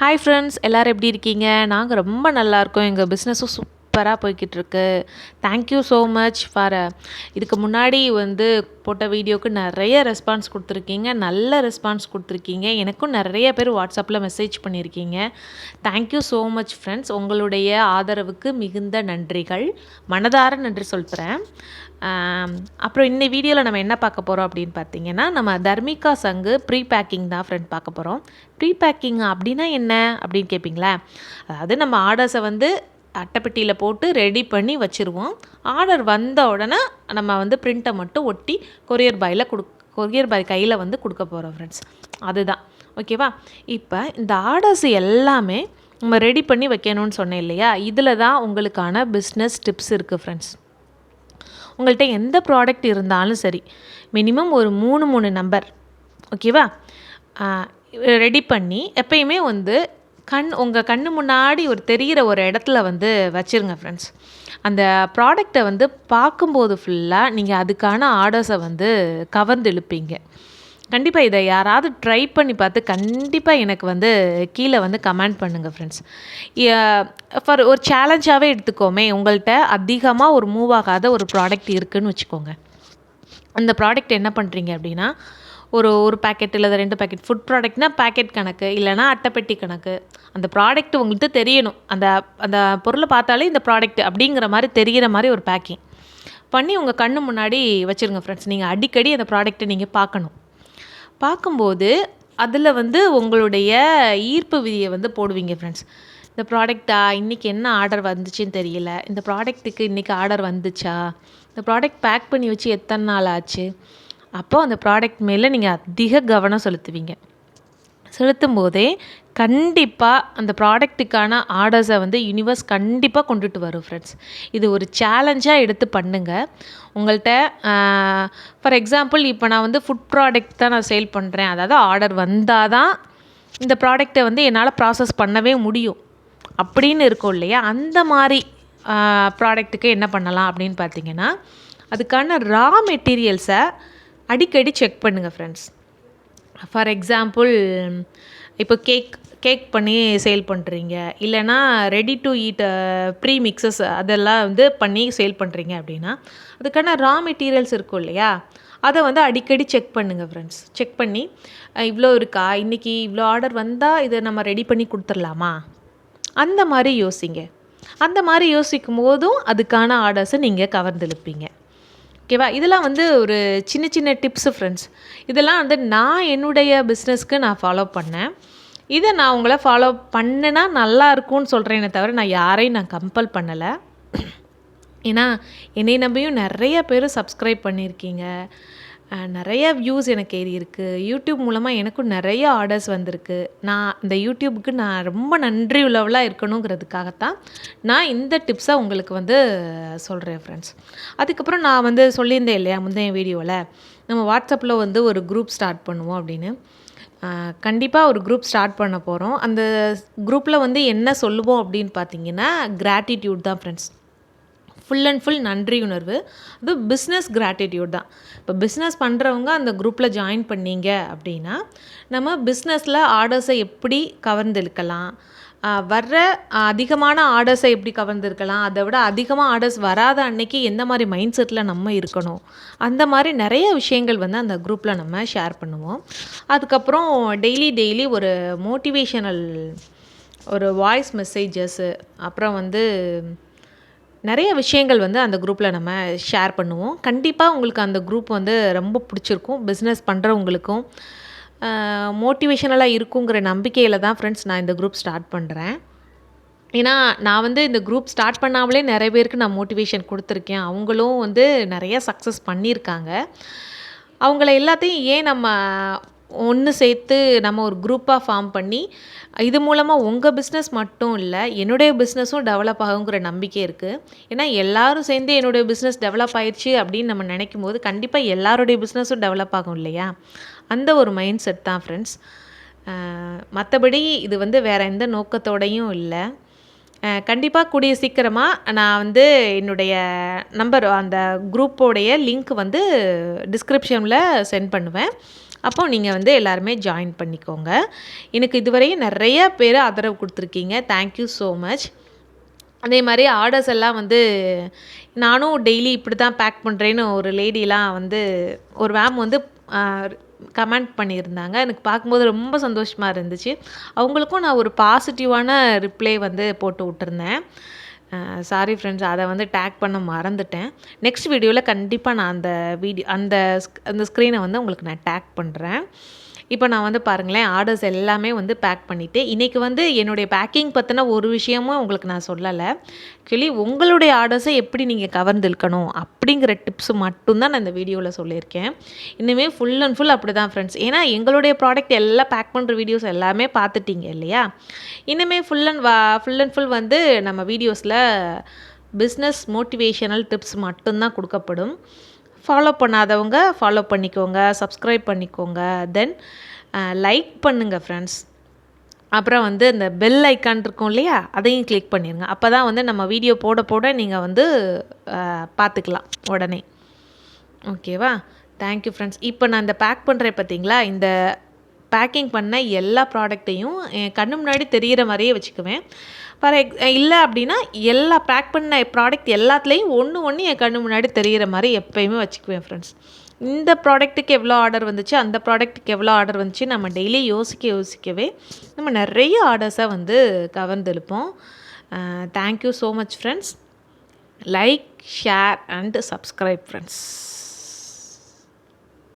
Hi friends எல்லோரும் எப்படி இருக்கீங்க? நாங்கள் ரொம்ப நல்லாயிருக்கோம் எங்கள் பிஸ்னஸும் சூப்பராக போய்கிட்டுருக்கு. Thank you so much for. இதுக்கு முன்னாடி வந்து போட்ட வீடியோவுக்கு நிறைய ரெஸ்பான்ஸ் கொடுத்துருக்கீங்க. நல்ல ரெஸ்பான்ஸ் கொடுத்துருக்கீங்க. எனக்கும் நிறைய பேர் வாட்ஸ்அப்பில் மெசேஜ் பண்ணியிருக்கீங்க தேங்க்யூ ஸோ மச் ஃப்ரெண்ட்ஸ் உங்களுடைய ஆதரவுக்கு மிகுந்த நன்றிகள். மனதார நன்றி சொல்கிறேன் அப்புறம் இந்த வீடியோவில் நம்ம என்ன பார்க்க போகிறோம் அப்படின்னு பார்த்தீங்கன்னா நம்ம தர்மிகா சங்கு ப்ரீ பேக்கிங் தான் ஃப்ரெண்ட் பார்க்க போகிறோம் ப்ரீ பேக்கிங் அப்படின்னா என்ன அப்படின்னு கேட்பீங்களா அதாவது நம்ம ஆர்டர்ஸை வந்து அட்டைப்பெட்டியில் போட்டு ரெடி பண்ணி வச்சுருவோம். ஆர்டர் வந்த உடனே நம்ம வந்து பிரிண்ட்டை மட்டும் ஒட்டி கொரியர் பாயில் கொடு கொரியர் பாய் கையில் வந்து கொடுக்க போகிறோம் ஃப்ரெண்ட்ஸ் அதுதான். ஓகேவா இப்போ இந்த ஆர்டர்ஸ் எல்லாமே நம்ம ரெடி பண்ணி வைக்கணும்னு சொன்னேன் இல்லையா? இதில் தான் உங்களுக்கான பிஸ்னஸ் டிப்ஸ் இருக்குது ஃப்ரெண்ட்ஸ் உங்கள்கிட்ட எந்த ப்ராடக்ட் இருந்தாலும் சரி மினிமம் ஒரு மூணு மூணு நம்பர் ஓகேவா ரெடி பண்ணி எப்பயுமே வந்து கண் உங்கள் கண்ணு முன்னாடி ஒரு தெரிகிற ஒரு இடத்துல வந்து வச்சுருங்க ஃப்ரெண்ட்ஸ் அந்த ப்ராடக்டை வந்து பார்க்கும்போது ஃபுல்லாக நீங்கள் அதுக்கான ஆர்டர்ஸை வந்து கவர்ந்து இழுப்பீங்க. கண்டிப்பாக இதை யாராவது ட்ரை பண்ணி பார்த்து கண்டிப்பாக எனக்கு வந்து கீழே வந்து கமெண்ட் பண்ணுங்கள் ஃப்ரெண்ட்ஸ் ஃபார் ஒரு சேலஞ்சாகவே எடுத்துக்கோமே உங்கள்கிட்ட அதிகமாக ஒரு மூவ் ஆகாத ஒரு ப்ராடக்ட் இருக்குதுன்னு வச்சுக்கோங்க. அந்த ப்ராடக்ட் என்ன பண்ணுறீங்க அப்படின்னா ஒரு ஒரு பேக்கெட் இல்லை ரெண்டு பேக்கெட் ஃபுட் ப்ராடக்ட்னால் பேக்கெட் கணக்கு இல்லைனா அட்டைப்பெட்டி கணக்கு. அந்த ப்ராடக்ட் உங்களுக்கு தெரியணும். அந்த அந்த பொருளை பார்த்தாலே இந்த ப்ராடக்ட் அப்படிங்கிற மாதிரி தெரிகிற மாதிரி ஒரு பேக்கிங் பண்ணி உங்கள் கண்ணு முன்னாடி வச்சுருங்க ஃப்ரெண்ட்ஸ் நீங்கள் அடிக்கடி அந்த ப்ராடக்ட்டை நீங்கள் பார்க்கணும். பார்க்கும்போது அதில் வந்து உங்களுடைய ஈர்ப்பு விதியை வந்து போடுவீங்க ஃப்ரெண்ட்ஸ் இந்த ப்ராடக்டா இன்றைக்கி என்ன ஆர்டர் வந்துச்சுன்னு தெரியல. இந்த ப்ராடக்ட்டுக்கு இன்றைக்கி ஆர்டர் வந்துச்சா? இந்த ப்ராடக்ட் பேக் பண்ணி வச்சு எத்தனை நாள் ஆச்சு? அப்போது அந்த ப்ராடக்ட் மேலே நீங்கள் அதிக கவனம் செலுத்துவீங்க. செலுத்தும் போதே கண்டிப்பாக அந்த ப்ராடக்ட்டுக்கான ஆர்டர்ஸை வந்து யூனிவர்ஸ் கண்டிப்பாக கொண்டுட்டு வரும் ஃப்ரெண்ட்ஸ் இது ஒரு சேலஞ்சாக எடுத்து பண்ணுங்கள் உங்கள்கிட்ட ஃபார் எக்ஸாம்பிள் இப்போ நான் வந்து ஃபுட் ப்ராடக்ட் தான் நான் சேல் பண்ணுறேன் அதாவது ஆர்டர் வந்தால் தான் இந்த ப்ராடக்டை வந்து என்னால் ப்ராசஸ் பண்ணவே முடியும். அப்படின்னு இருக்கும் இல்லையா? அந்த மாதிரி ப்ராடக்ட்டுக்கு என்ன பண்ணலாம் அப்படின்னு பார்த்தீங்கன்னா அதுக்கான ரா மெட்டீரியல்ஸை அடிக்கடி செக் பண்ணுங்கள் ஃப்ரெண்ட்ஸ் ஃபார் எக்ஸாம்பிள் இப்போ கேக் கேக் பண்ணி சேல் பண்ணுறீங்க இல்லைனா ready to eat pre mixes அதெல்லாம் வந்து பண்ணி சேல் பண்ணுறீங்க அப்படின்னா அதுக்கான ரா மெட்டீரியல்ஸ் இருக்கும் இல்லையா? அதை வந்து அடிக்கடி செக் பண்ணுங்கள் ஃப்ரெண்ட்ஸ் செக் பண்ணி இவ்வளோ இருக்கா? இன்றைக்கி இவ்வளோ ஆர்டர் வந்தால் இதை நம்ம ரெடி பண்ணி கொடுத்துர்லாமா அந்த மாதிரி யோசிங்க. அந்த மாதிரி யோசிக்கும் போதும் அதுக்கான ஆர்டர்ஸை நீங்கள் கவர்ந்தெழுப்பீங்க. ஓகேவா? இதெல்லாம் வந்து ஒரு சின்ன சின்ன டிப்ஸு ஃப்ரெண்ட்ஸ் இதெல்லாம் வந்து நான் என்னுடைய பிஸ்னஸ்க்கு நான் ஃபாலோ பண்ணேன். இதை நான் உங்களை ஃபாலோ பண்ணினா நல்லா இருக்கும்னு சொல்கிறேனே தவிர நான் யாரையும் நான் கம்பல் பண்ணலை. ஏன்னா என்னை நம்பியும் நிறைய பேர் சப்ஸ்கிரைப் பண்ணியிருக்கீங்க. நிறைய வியூஸ் எனக்கு ஏறி இருக்குது யூடியூப் மூலமாக எனக்கும் நிறைய ஆர்டர்ஸ் வந்திருக்கு. நான் இந்த யூடியூபுக்கு நான் ரொம்ப நன்றி உள்ளவளாக இருக்கணுங்கிறதுக்காகத்தான் நான் இந்த டிப்ஸை உங்களுக்கு வந்து சொல்கிறேன் ஃப்ரெண்ட்ஸ் அதுக்கப்புறம் நான் வந்து சொல்லியிருந்தேன் இல்லையா முந்தைய வீடியோவில் நம்ம வாட்ஸ்அப்பில் வந்து ஒரு குரூப் ஸ்டார்ட் பண்ணுவோம் அப்படின்னு. கண்டிப்பாக ஒரு குரூப் ஸ்டார்ட் பண்ண போகிறோம் அந்த குரூப்பில் வந்து என்ன சொல்லுவோம் அப்படின்னு பார்த்தீங்கன்னா கிராட்டிடியூட் தான் ஃப்ரெண்ட்ஸ் ஃபுல் அண்ட் ஃபுல் நன்றி உணர்வு. அது பிஸ்னஸ் கிராட்டிடியூட் தான். இப்போ பிஸ்னஸ் பண்ணுறவங்க அந்த குரூப்பில் ஜாயின் பண்ணீங்க அப்படின்னா நம்ம பிஸ்னஸில் ஆர்டர்ஸை எப்படி கவர்ந்திருக்கலாம்? வர்ற அதிகமான ஆர்டர்ஸை எப்படி கவர்ந்துருக்கலாம்? அதை விட அதிகமாக ஆர்டர்ஸ் வராத அன்னைக்கு எந்த மாதிரி மைண்ட் செட்டில் நம்ம இருக்கணும்? அந்த மாதிரி நிறைய விஷயங்கள் வந்து அந்த குரூப்பில் நம்ம ஷேர் பண்ணுவோம். அதுக்கப்புறம் டெய்லி டெய்லி ஒரு மோட்டிவேஷனல் ஒரு வாய்ஸ் மெசேஜஸ்ஸு அப்புறம் வந்து நிறைய விஷயங்கள் வந்து அந்த குரூப்பில் நம்ம ஷேர் பண்ணுவோம். கண்டிப்பாக உங்களுக்கு அந்த குரூப் வந்து ரொம்ப பிடிச்சிருக்கும் பிஸ்னஸ் பண்ணுறவங்களுக்கும் மோட்டிவேஷனலாக இருக்குங்கிற நம்பிக்கையில் தான் ஃப்ரெண்ட்ஸ் நான் இந்த குரூப் ஸ்டார்ட் பண்ணுறேன் ஏன்னா நான் வந்து இந்த குரூப் ஸ்டார்ட் பண்ணாமலே நிறைய பேருக்கு நான் மோட்டிவேஷன் கொடுத்துருக்கேன். அவங்களும் வந்து நிறைய சக்ஸஸ் பண்ணியிருக்காங்க. அவங்கள எல்லாத்தையும் ஏன் நம்ம ஒன்று சேர்த்து நம்ம ஒரு குரூப்பாக ஃபார்ம் பண்ணி இது மூலமாக உங்கள் பிஸ்னஸ் மட்டும் இல்லை என்னுடைய பிஸ்னஸும் டெவலப் ஆகுங்கிற நம்பிக்கை இருக்குது ஏன்னா எல்லோரும் சேர்ந்து என்னுடைய பிஸ்னஸ் டெவலப் ஆயிடுச்சு அப்படின்னு நம்ம நினைக்கும் போது கண்டிப்பாக எல்லாருடைய பிஸ்னஸும் டெவலப் ஆகும் இல்லையா? அந்த ஒரு மைண்ட் செட் தான் ஃப்ரெண்ட்ஸ் மற்றபடி இது வந்து வேறு எந்த நோக்கத்தோடையும் இல்லை. கண்டிப்பாக கூடிய சீக்கிரமாக நான் வந்து என்னுடைய நம்பர் அந்த குரூப்போடைய லிங்க் வந்து டிஸ்கிரிப்ஷனில் சென்ட் பண்ணுவேன். அப்போ நீங்கள் வந்து எல்லாருமே ஜாயின் பண்ணிக்கோங்க. எனக்கு இதுவரையும் நிறைய பேர் ஆதரவு கொடுத்துருக்கீங்க. தேங்க்யூ ஸோ மச் அதே மாதிரி ஆர்டர்ஸ் எல்லாம் வந்து நானும் டெய்லி இப்படி தான் பேக் பண்ணுறேன்னு ஒரு லேடிலாம் வந்து ஒரு மேம் வந்து கமெண்ட் பண்ணியிருந்தாங்க. எனக்கு பார்க்கும்போது ரொம்ப சந்தோஷமாக இருந்துச்சு. அவங்களுக்கும் நான் ஒரு பாசிட்டிவான ரிப்ளை வந்து போட்டு விட்டுருந்தேன். சாரி ஃப்ரெண்ட்ஸ் அதை வந்து டேக் பண்ண மறந்துட்டேன். நெக்ஸ்ட் வீடியோவில் கண்டிப்பாக நான் அந்த வீடியோ அந்த அந்த ஸ்க்ரீனை வந்து உங்களுக்கு நான் டேக் பண்ணுறேன் இப்போ நான் வந்து பாருங்களேன் ஆர்டர்ஸ் எல்லாமே வந்து பேக் பண்ணிவிட்டு இன்றைக்கி வந்து என்னுடைய பேக்கிங் பற்றின ஒரு விஷயமும் உங்களுக்கு நான் சொல்லலை. ஆக்சுவலி உங்களுடைய ஆர்டர்ஸை எப்படி நீங்கள் கவர்ந்திருக்கணும் அப்படிங்கிற டிப்ஸ் மட்டும்தான் நான் இந்த வீடியோவில் சொல்லியிருக்கேன். இனிமேல் ஃபுல் அண்ட் ஃபுல் அப்படி தான் ஃப்ரெண்ட்ஸ் ஏன்னா எங்களுடைய ப்ராடக்ட் எல்லாம் பேக் பண்ணுற வீடியோஸ் எல்லாமே பார்த்துட்டீங்க இல்லையா? இனிமேல் ஃபுல் அண்ட் வா ஃபுல் அண்ட் ஃபுல் வந்து நம்ம வீடியோஸில் பிஸ்னஸ் மோட்டிவேஷனல் டிப்ஸ் மட்டும்தான் கொடுக்கப்படும். ஃபாலோ பண்ணாதவங்க ஃபாலோ பண்ணிக்கோங்க சப்ஸ்கிரைப் பண்ணிக்கோங்க. தென் லைக் பண்ணுங்கள் ஃப்ரெண்ட்ஸ் அப்புறம் வந்து இந்த பெல் ஐக்கான் இருக்கும் இல்லையா? அதையும் கிளிக் பண்ணிடுங்க அப்போ தான் வந்து நம்ம வீடியோ போட போட நீங்கள் வந்து பார்த்துக்கலாம் உடனே. ஓகேவா தேங்க்யூ ஃப்ரெண்ட்ஸ் இப்போ நான் இந்த பேக் பண்ணுறேன் பார்த்தீங்களா இந்த பேக்கிங் பண்ண எல்லா ப்ராடக்ட்டையும் என் கண்ணு முன்னாடி தெரிகிற மாதிரியே வச்சுக்குவேன். ஃபார் எக் இல்லை அப்படின்னா எல்லா பேக் பண்ண ப்ராடக்ட் எல்லாத்துலேயும் ஒன்று ஒன்று என் கண்ணு முன்னாடி தெரிகிற மாதிரி எப்போயுமே வச்சுக்குவேன் ஃப்ரெண்ட்ஸ் இந்த ப்ராடக்ட்டுக்கு எவ்வளோ ஆர்டர் வந்துச்சு அந்த ப்ராடக்ட்டுக்கு எவ்வளோ ஆர்டர் வந்துச்சு நம்ம டெய்லி யோசிக்க யோசிக்கவே நம்ம நிறைய ஆர்டர்ஸை வந்து கவர்ந்தெழுப்போம். Thank you so much friends like share and subscribe friends